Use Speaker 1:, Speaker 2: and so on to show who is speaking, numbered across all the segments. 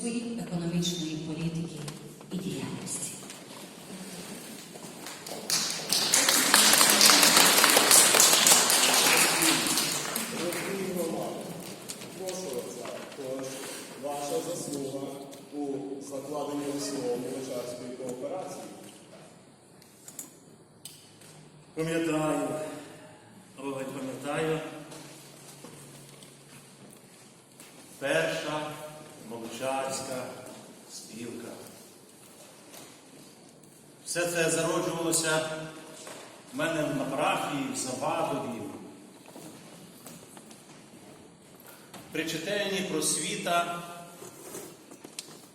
Speaker 1: української економічної політики і діяльності.
Speaker 2: Дорогі громади, прошу отця, тож ваша заслуга у закладенні основ Молочарської кооперації.
Speaker 3: Пам'ятаю, ой, пам'ятаю. Перша молочарська спілка. Все це зароджувалося в мене на парафії, в Завадові. При читанні просвіта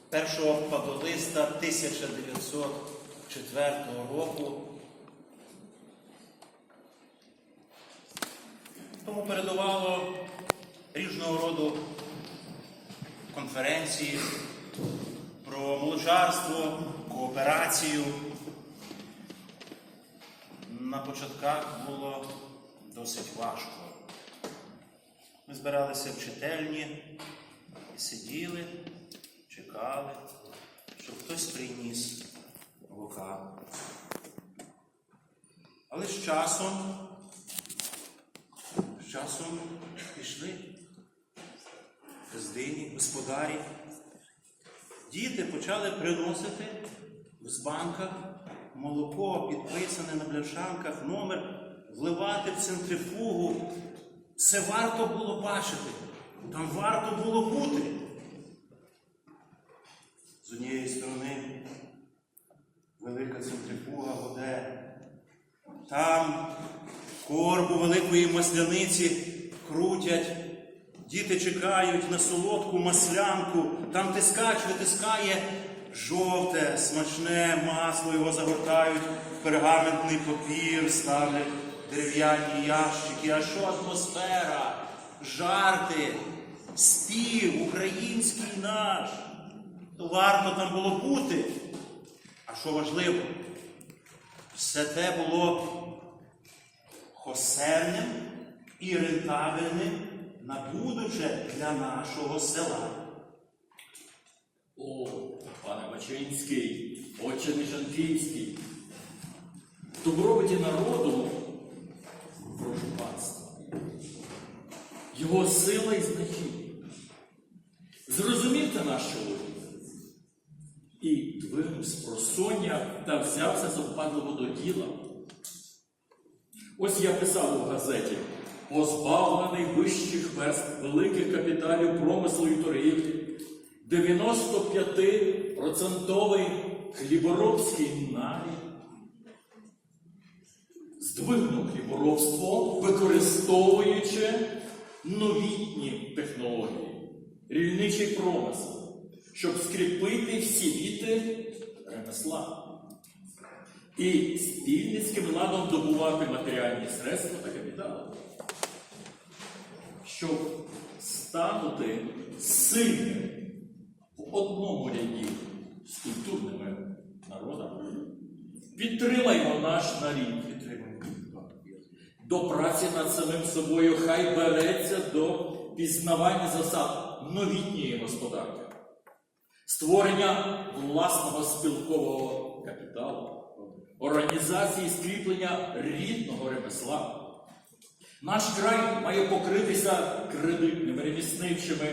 Speaker 3: першого падолиста 1904 року Тому передувало різного роду конференції про молочарство, кооперацію. На початках було досить важко. Ми збиралися в чительні і сиділи, чекали, щоб хтось приніс молока. Але з часом з часом пішли газдині, господарі. Діти почали приносити з банка молоко, підписане на бляшанках, номер, вливати в центрифугу. Це варто було бачити. Там варто було бути. З однієї сторони велика центрифуга воде. Там корбу великої масляниці крутять, діти чекають на солодку маслянку, там тискач витискає жовте, смачне масло, його загортають в пергаментний папір, ставлять дерев'яні ящики. А що атмосфера? Жарти, спів український наш. То варто там було бути. А що важливо? Все те було хосерним і рентабельним на будуче для нашого села.
Speaker 4: О, пане Бачинський, отче Нежанківський, в добробуті народу, прошу панства, його сила і значення. Зрозумійте наш чоловік і двинув з просоння та взявся западливо до діла. Ось я писав у газеті, позбавлений вищих верств великих капіталів промислу і торгівлі, 95% хліборобський навіть. Здвигнув хліборобство, використовуючи новітні технології, рільничий промисел, щоб скріпити всі віти ремесла. І спільницьким ладом добувати матеріальні средства та капітал, щоб станути сильним в одному ряді з культурними народами. Підтримаймо наш нарід, до праці над самим собою, хай береться до пізнавання засад новітньої господарки, створення власного спілкового капіталу, організації скріплення рідного ремесла. Наш край має покритися кредитними, ремісничими,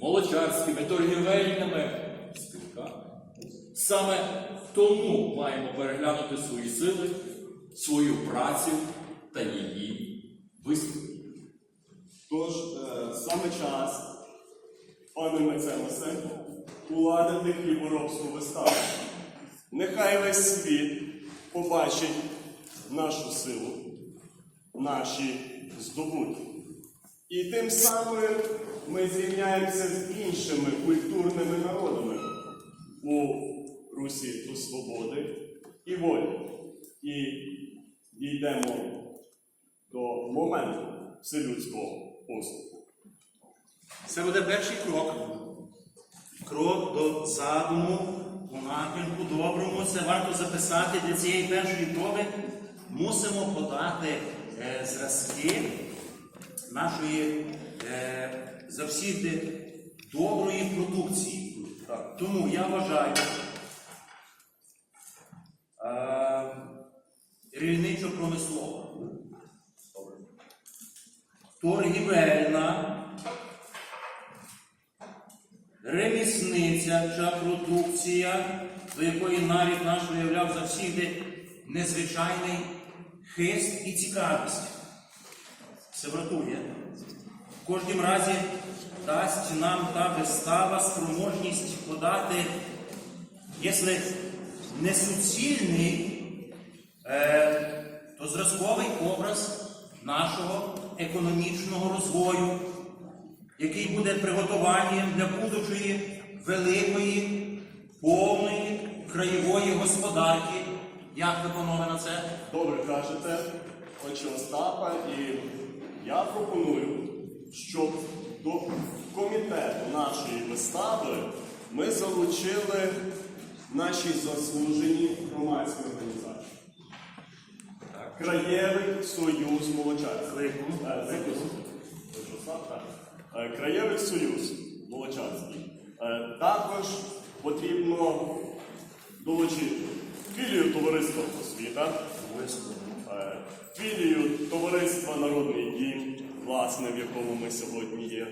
Speaker 4: молочарськими, торгівельними спілками. Саме тому маємо переглянути свої сили, свою працю та її висновки.
Speaker 2: Тож е, саме час, пане Мецемосе, уладити хліборобську виставу. Нехай весь світ побачить нашу силу, наші здобутки. І тим самим ми зрівняємося з іншими культурними народами у Русі до свободи і волі. І дійдемо до моменту вселюдського поступу.
Speaker 3: Це буде перший крок. Крок до задуму у напрямку доброму. Це варто записати для цієї першої проби. Мусимо подати зразки нашої е, завсіди доброї продукції. Тому я вважаю е, рільничо-промислова, торгівельна, ремісниця чи продукція, до якої навіть наш виявляв завсігди незвичайний хист і цікавість. Це вартує. В кожнім разі дасть нам та вистава спроможність подати, якщо не суцільний, е, то зразковий образ нашого економічного розвою, який буде приготуванням для будучої великої, повної краєвої господарки. Як ви, панове, на це?
Speaker 2: Добре кажете, отче Остапа, і я пропоную, щоб до комітету нашої вистави ми залучили наші заслужені громадські організації. Краєвий Союз Молочанський. Е, Зикус. Отче Остап, так. Е, Краєвий Союз Молочанський. Е, Також потрібно долучити філію товариства освіта, е, філію товариства Народний дім, власне, в якому ми сьогодні є.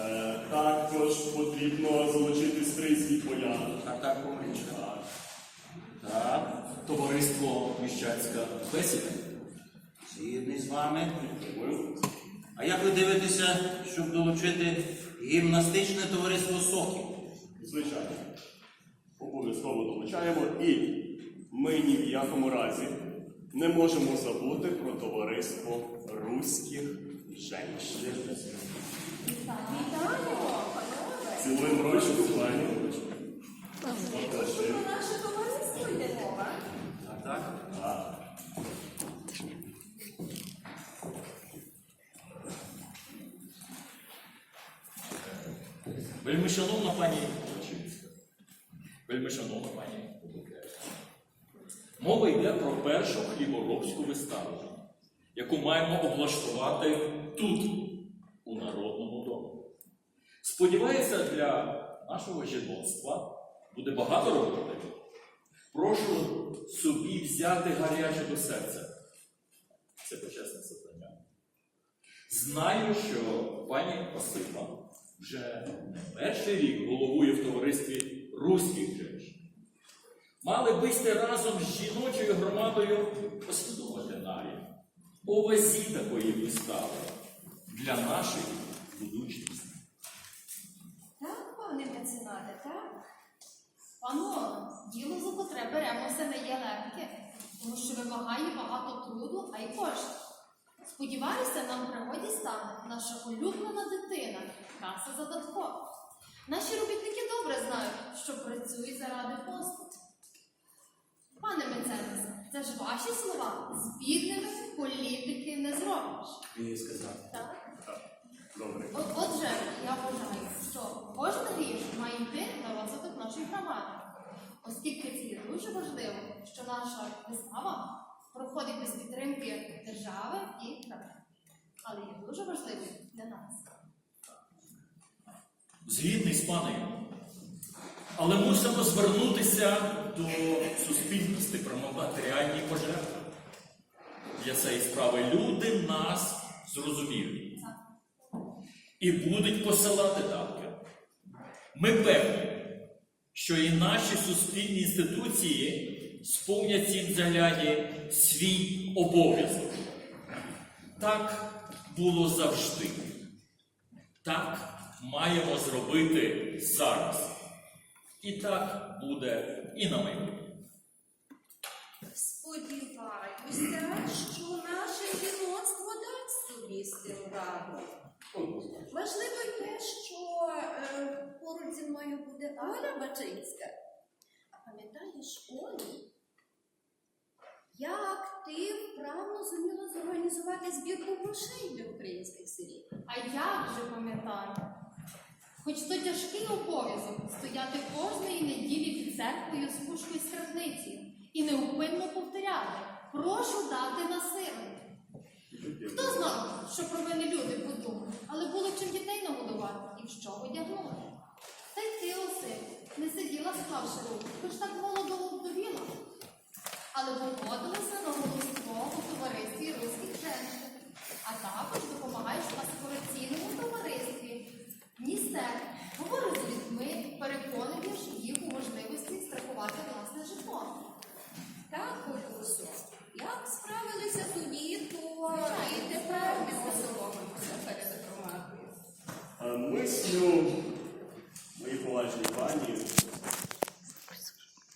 Speaker 2: Е, Також потрібно залучити стрийський поян.
Speaker 3: Так, так.
Speaker 2: Так.
Speaker 4: Товариство Міщанська бесіда.
Speaker 3: Згідний з вами. А як ви дивитеся, щоб долучити гімнастичне товариство Сокіл?
Speaker 2: Звичайно. Обов'язково долучаємо. І ми ні в якому разі не можемо забути про товариство руських женщин. Цілуємо ручку, пані.
Speaker 5: Про наше товариство йде мова.
Speaker 3: Так, так.
Speaker 4: Мова йде про першу хліборобську виставу, яку маємо облаштувати тут, у Народному домі. Сподіваюся, для нашого жіноцтва буде багато роботи. Прошу собі взяти гаряче до серця. Це почесне завдання. Знаю, що пані Васильна вже не перший рік головує в товаристві руських. Мали б сте разом з жіночою громадою послідувати нарі по вазі такої вистави для нашої будучності.
Speaker 5: Так, пане меценате, так? Пано, діло за котре беремося не є легке, тому що вимагає багато труду, а й коштів. Сподіваюся, нам в пригоді стане наша улюблена дитина, краса задаткова. Наші робітники добре знають, що працюють заради посту. Пане меценасе, це ж ваші слова. З бідними політики не зробиш.
Speaker 3: І сказати.
Speaker 5: Так?
Speaker 2: Добре.
Speaker 5: От, отже, я вважаю, що кожен гріш має йти на розвиток нашої громади, оскільки це є дуже важливо, що наша вистава проходить без підтримки держави і країни. Але є дуже важливою для нас.
Speaker 4: Згідний з панею. Але мусимо звернутися до суспільності про матеріальні пожертви. Для цієї справи люди нас зрозуміють і будуть посилати датки. Ми певні, що і наші суспільні інституції сповнять цім загляді свій обов'язок. Так було завжди. Так маємо зробити зараз. І так буде і на майбутнє.
Speaker 6: Сподіваюся, що наше жіноцтво дасть собі з цим раду. Важливо те, що е, поруч зі мною буде Оля Бачинська. А пам'ятаєш Олі? Як ти вправно зуміла зорганізувати збірку грошей для українських сиріт?
Speaker 5: А як же пам'ятаю? Хоч то тяжкий обов'язок стояти кожної неділі під церквою з пушкою з і неупинно повторяти прошу дати на. Хто знав, що про мене люди подумають, але було чим дітей нагодувати і в що одягнути. Та й ти, Осип, не сиділа склавши руки, хоч так молодо вдовіла. Але погодилася на головство у товаристві руських женщин, а також допомагаєш в паспораційному товаристві. Містер говорить з людьми, переконуєш їх у можливості страхувати власне житло.
Speaker 6: Так, Олюсю, як справилися тоді, то і тепер не осоромимося перед громадою.
Speaker 2: Е, Мислю, мої пані,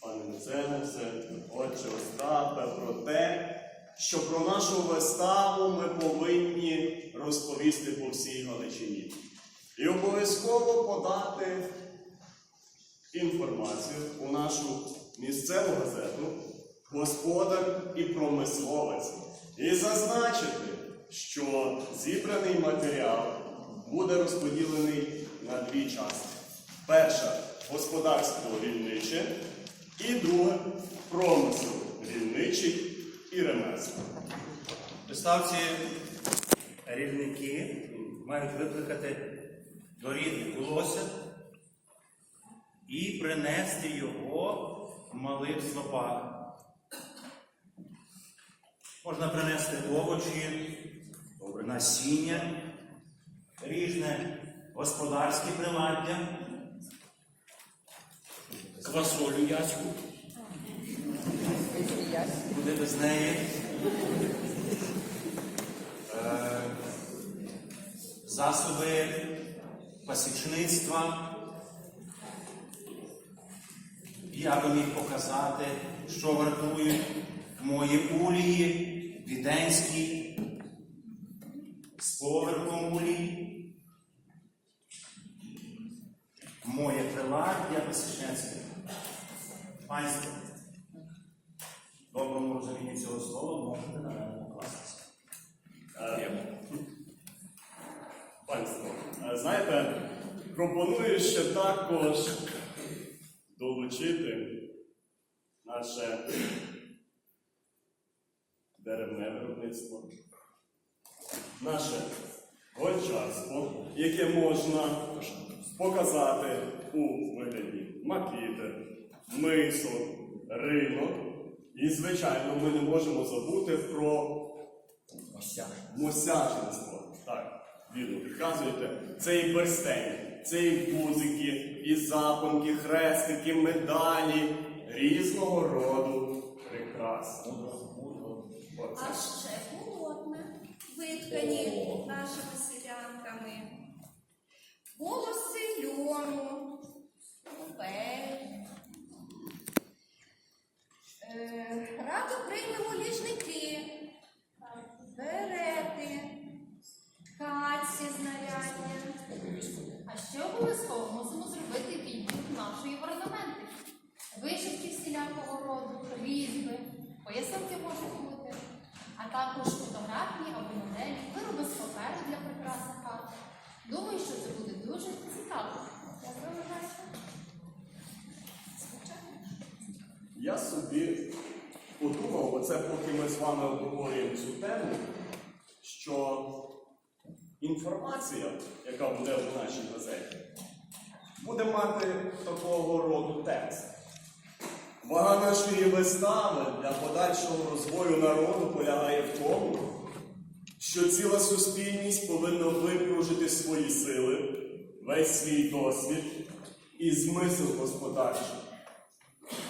Speaker 2: пане Меценесе, отче Остапе, про те, що про нашу виставу ми повинні розповісти по всій Галичині. І обов'язково подати інформацію у нашу місцеву газету Господар і промисловець і зазначити, що зібраний матеріал буде розподілений на дві частини. Перша господарство рільниче, і друге промисел рільничий і ремесло.
Speaker 3: Виставці рівники мають викликати до рідних волосся і принести його в малих снопах. Можна принести овочі, насіння, різне господарське приладдя.
Speaker 4: Квасолю яську.
Speaker 3: Куди без неї. Е, Засоби пасічництва. Я би міг показати, що вартують мої улії, віденські, з поверхом улії. Моє приладдя пасічницьке. Панство, в доброму розумінні цього слова можете на мене покластися.
Speaker 2: Е, Панство, е, знаєте, пропоную ще також долучити наше деревне виробництво, наше гончарство, яке можна показати у вигляді макіти, мисок, ринок. І, звичайно, ми не можемо забути про Мосяжництво. Так, вірно, підказуєте. Це і перстень, це і гузики, і запонки, хрестики, медалі різного роду прикрас.
Speaker 6: А ще полотна, виткані нашими селянками. Волоси льону, купель. Радо приймемо ліжники, берети, каці знаряддя.
Speaker 5: А ще обов'язково мусимо зробити відділ нашої орнаменти. Вишивки всілякого роду, різьби, поясанки можуть бути, а також фотографії або моделі, вироби з паперу для прикраси хат. Думаю, що це буде дуже цікаво. Як ви вважаєте?
Speaker 2: Я собі подумав, оце поки ми з вами обговорюємо цю тему, що інформація, яка буде в нашій газеті, буде мати такого роду текст. Вага нашої вистави для подальшого розвою народу полягає в тому, що ціла суспільність повинна випружити свої сили, весь свій досвід і змисел господарчий.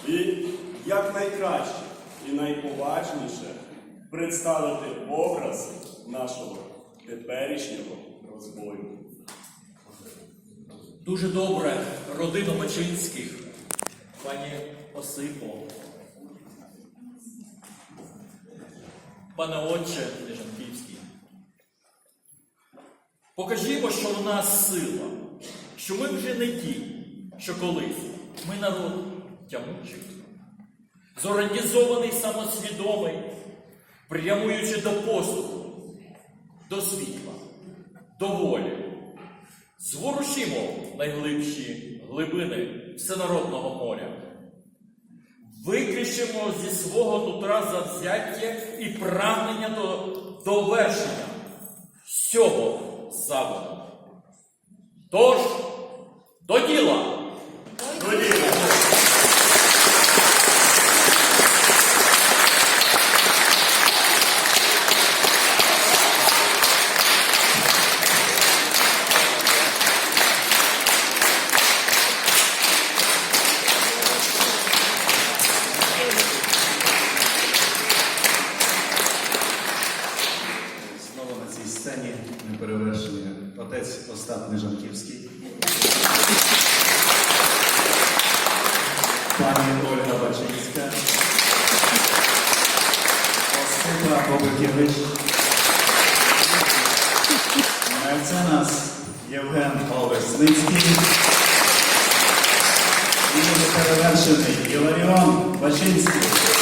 Speaker 2: І якнайкраще і найповажніше представити образ нашого теперішнього розбою.
Speaker 4: Дуже добре, родина Мачинських, пані Осипо. Пане отче Лежанківський. Покажімо, що в нас сила, що ми вже не ті, що колись. Ми народ тямучий, зорганізований, самосвідомий, прямуючи до поступу, до світла, до волі. Зворушімо найглибші глибини всенародного моря. Викричимо зі свого нутра завзяття і прагнення до довершення всього заводу. Тож, до діла!
Speaker 7: Пані Ольга Бачинська, Осипа Бобикевич, меценас Євген Олесницький. І неперевершений Іларіон Бачинський.